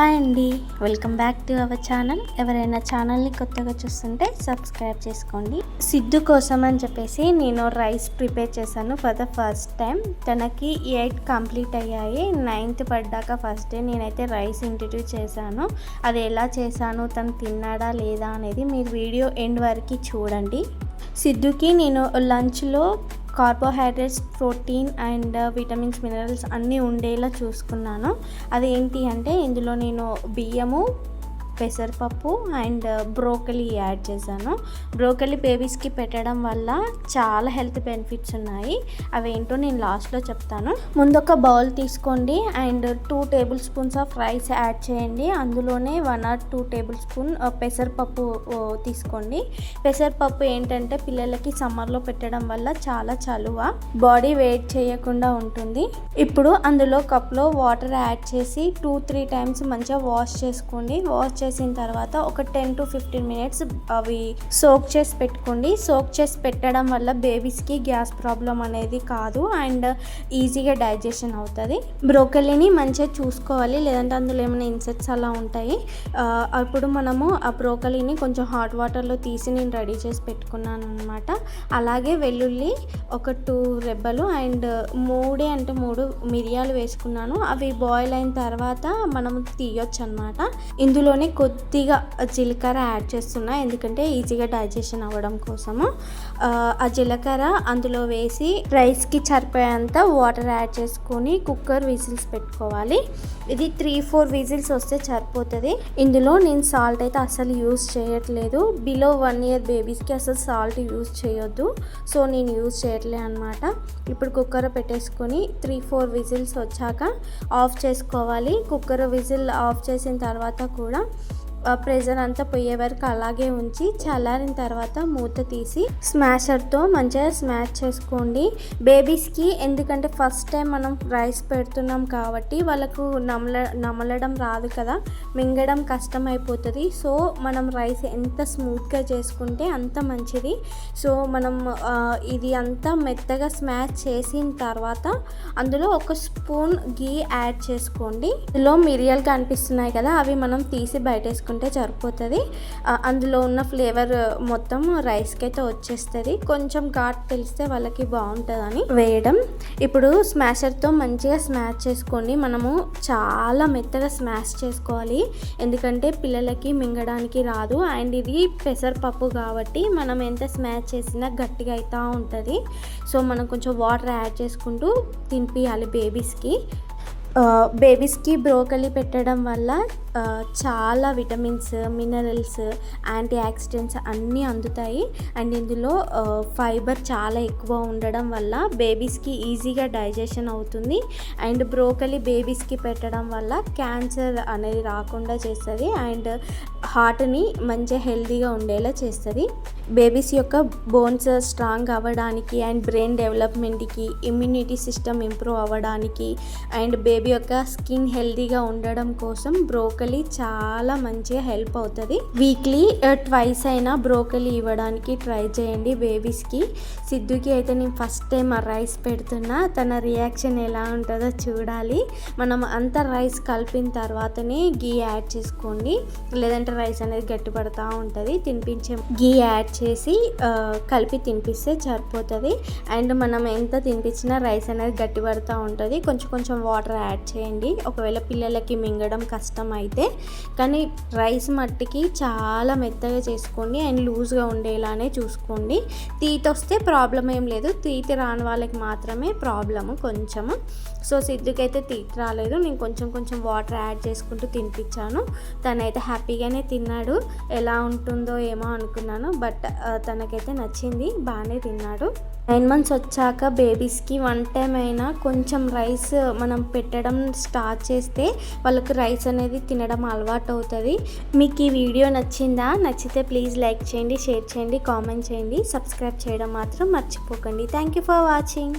Hi అండి. Welcome back to our channel. ఎవరైనా ఛానల్ని కొత్తగా చూస్తుంటే సబ్స్క్రైబ్ చేసుకోండి. సిద్ధు కోసం అని చెప్పేసి నేను రైస్ ప్రిపేర్ చేశాను ఫర్ ద ఫస్ట్ టైం. తనకి ఎయిట్ కంప్లీట్ అయ్యాయి. నైన్త్ పడ్డాక ఫస్ట్ డే నేనైతే రైస్ ఇంట్రడ్యూస్ చేశాను. అది ఎలా చేశాను తను తిన్నాడా లేదా అనేది మీరు వీడియో ఎండ్ వరకు చూడండి. సిద్ధుకి నేను లంచ్లో carbohydrates protein and uh, vitamins minerals అన్నీ ఉండేలా చూసుకున్నాను. అదేంటి అంటే ఇందులో నేను బియ్యము పెసరపప్పు అండ్ బ్రోకలీ యాడ్ చేశాను. బ్రోకలీ బేబీస్కి పెట్టడం వల్ల చాలా హెల్త్ బెనిఫిట్స్ ఉన్నాయి. అవేంటో నేను లాస్ట్లో చెప్తాను. ముందు ఒక బౌల్ తీసుకోండి and two tablespoons of rice add చేయండి. అందులోనే one or two tablespoon పెసరపప్పు తీసుకోండి. పెసరపప్పు ఏంటంటే పిల్లలకి సమ్మర్లో పెట్టడం వల్ల చాలా చలువ బాడీ వెయిట్ చేయకుండా ఉంటుంది. ఇప్పుడు అందులో కప్లో వాటర్ యాడ్ చేసి టూ త్రీ టైమ్స్ మంచిగా వాష్ చేసుకోండి. వాష్ చేసిన తర్వాత ఒక టెన్ టు ఫిఫ్టీన్ మినిట్స్ అవి సోక్ చేసి పెట్టుకోండి. సోక్ చేసి పెట్టడం వల్ల బేబీస్కి గ్యాస్ ప్రాబ్లం అనేది కాదు అండ్ ఈజీగా డైజెషన్ అవుతుంది. బ్రోకలీని మంచిగా చూసుకోవాలి లేదంటే అందులో ఏమైనా ఇన్సెక్ట్స్ అలా ఉంటాయి. అప్పుడు మనము ఆ బ్రోకలీని కొంచెం హాట్ వాటర్లో తీసి నేను రెడీ చేసి పెట్టుకున్నాను అనమాట అలాగే వెల్లుల్లి ఒక టూ రెబ్బలు అండ్ మూడే అంటే మూడు మిరియాలు వేసుకున్నాను. అవి బాయిల్ అయిన తర్వాత మనం తీయొచ్చు అనమాట ఇందులోనే కొద్దిగా జీలకర్ర యాడ్ చేస్తున్నా. ఎందుకంటే ఈజీగా డైజెషన్ అవ్వడం కోసము. ఆ, జీలకర్ర అందులో వేసి రైస్కి సరిపోయేంత వాటర్ యాడ్ చేసుకొని కుక్కర్ విజిల్స్ పెట్టుకోవాలి. ఇది త్రీ ఫోర్ విజిల్స్ వస్తే సరిపోతుంది. ఇందులో నేను సాల్ట్ అయితే అసలు యూస్ చేయట్లేదు. బిలో వన్ ఇయర్ బేబీస్కి అసలు సాల్ట్ యూస్ చేయొద్దు. సో నేను యూస్ చేయట్లే అనమాట ఇప్పుడు కుక్కర్ పెట్టేసుకొని త్రీ ఫోర్ విజిల్స్ వచ్చాక ఆఫ్ చేసుకోవాలి. కుక్కర్ విజిల్ ఆఫ్ చేసిన తర్వాత కూడా ప్రెజర్ అంతా పోయే వరకు అలాగే ఉంచి చల్లారిన తర్వాత మూత తీసి స్మాషర్తో మంచిగా స్మాష్ చేసుకోండి. బేబీస్కి ఎందుకంటే ఫస్ట్ టైం మనం రైస్ పెడుతున్నాం కాబట్టి వాళ్ళకు నమల నమలడం రాదు కదా. మింగడం కష్టం అయిపోతుంది సో మనం రైస్ ఎంత స్మూత్గా చేసుకుంటే అంత మంచిది. సో మనం ఇది అంతా మెత్తగా స్మాష్ చేసిన తర్వాత అందులో ఒక స్పూన్ గీ యాడ్ చేసుకోండి. ఇందులో మిరియాలు కనిపిస్తున్నాయి కదా అవి మనం తీసి బయటేసుకుంటే సరిపోతుంది. అందులో ఉన్న ఫ్లేవర్ మొత్తం రైస్కి అయితే వచ్చేస్తుంది. కొంచెం ఘాట్ తెలిస్తే వాళ్ళకి బాగుంటుందని వేయడం. ఇప్పుడు స్మాషర్తో మంచిగా స్మాష్ చేసుకోండి. మనము చాలా మెత్తగా స్మాష్ చేసుకోవాలి. ఎందుకంటే పిల్లలకి మింగడానికి రాదు. అండ్ ఇది పెసరపప్పు కాబట్టి మనం ఎంత స్మాష్ చేసినా గట్టిగా అవుతూ ఉంటుంది. సో మనం కొంచెం వాటర్ యాడ్ చేసుకుంటూ తినిపించాలి బేబీస్కి. బేబీస్కి బ్రోకలీ పెట్టడం వల్ల చాలా విటమిన్స్ మినరల్స్ యాంటీ ఆక్సిడెంట్స్ అన్నీ అందుతాయి. అండ్ ఇందులో ఫైబర్ చాలా ఎక్కువ ఉండడం వల్ల బేబీస్కి ఈజీగా డైజెషన్ అవుతుంది. అండ్ బ్రోకలీ బేబీస్కి పెట్టడం వల్ల క్యాన్సర్ అనేది రాకుండా చేస్తుంది. అండ్ హార్ట్ని మంచిగా హెల్తీగా ఉండేలా చేస్తుంది. బేబీస్ యొక్క బోన్స్ స్ట్రాంగ్ అవ్వడానికి అండ్ బ్రెయిన్ డెవలప్మెంట్కి ఇమ్యూనిటీ సిస్టమ్ ఇంప్రూవ్ అవ్వడానికి అండ్ బేబీ యొక్క స్కిన్ హెల్తీగా ఉండడం కోసం బ్రోకలీ చాలా మంచిగా హెల్ప్ అవుతుంది. వీక్లీ ట్వైస్ అయినా బ్రోకలీ ఇవ్వడానికి ట్రై చేయండి బేబీస్కి. సిద్ధుకి అయితే నేను ఫస్ట్ టైం ఆ రైస్ పెడుతున్నా. తన రియాక్షన్ ఎలా ఉంటుందో చూడాలి. మనం అంత రైస్ కలిపిన తర్వాతనే గీ యాడ్ చేసుకోండి. లేదంటే రైస్ అనేది గట్టిపడతా ఉంటుంది. తినిపించే గీ యాడ్ చేసి కలిపి తినిపిస్తే సరిపోతుంది. అండ్ మనం ఎంత తినిపించినా రైస్ అనేది గట్టిపడుతూ ఉంటుంది. కొంచెం కొంచెం వాటర్ యాడ్ చేయండి. ఒకవేళ పిల్లలకి మింగడం కష్టం అయితే కానీ రైస్ మట్టికి చాలా మెత్తగా చేసుకోండి. అండ్ లూజ్గా ఉండేలానే చూసుకోండి. తీత వస్తే ప్రాబ్లం ఏం లేదు. తీత రాని వాళ్ళకి మాత్రమే ప్రాబ్లము కొంచెము. సో సిద్ధుకైతే తీత రాలేదు. నేను కొంచెం కొంచెం వాటర్ యాడ్ చేసుకుంటూ తినిపించాను. తనైతే హ్యాపీగానే తిన్నాడు. ఎలా ఉంటుందో ఏమో అనుకున్నాను. బట్ తనకైతే నచ్చింది బాగానే తిన్నాడు. నైన్ మంత్స్ వచ్చాక బేబీస్కి వన్ టైం అయినా కొంచెం రైస్ మనం పెట్టడం స్టార్ట్ చేస్తే వాళ్ళకి రైస్ అనేది తినడం అలవాటు అవుతుంది మీకు ఈ వీడియో నచ్చిందా? నచ్చితే ప్లీజ్ లైక్ చేయండి షేర్ చేయండి కామెంట్ చేయండి. సబ్స్క్రైబ్ చేయడం మాత్రం మర్చిపోకండి. Thank you for watching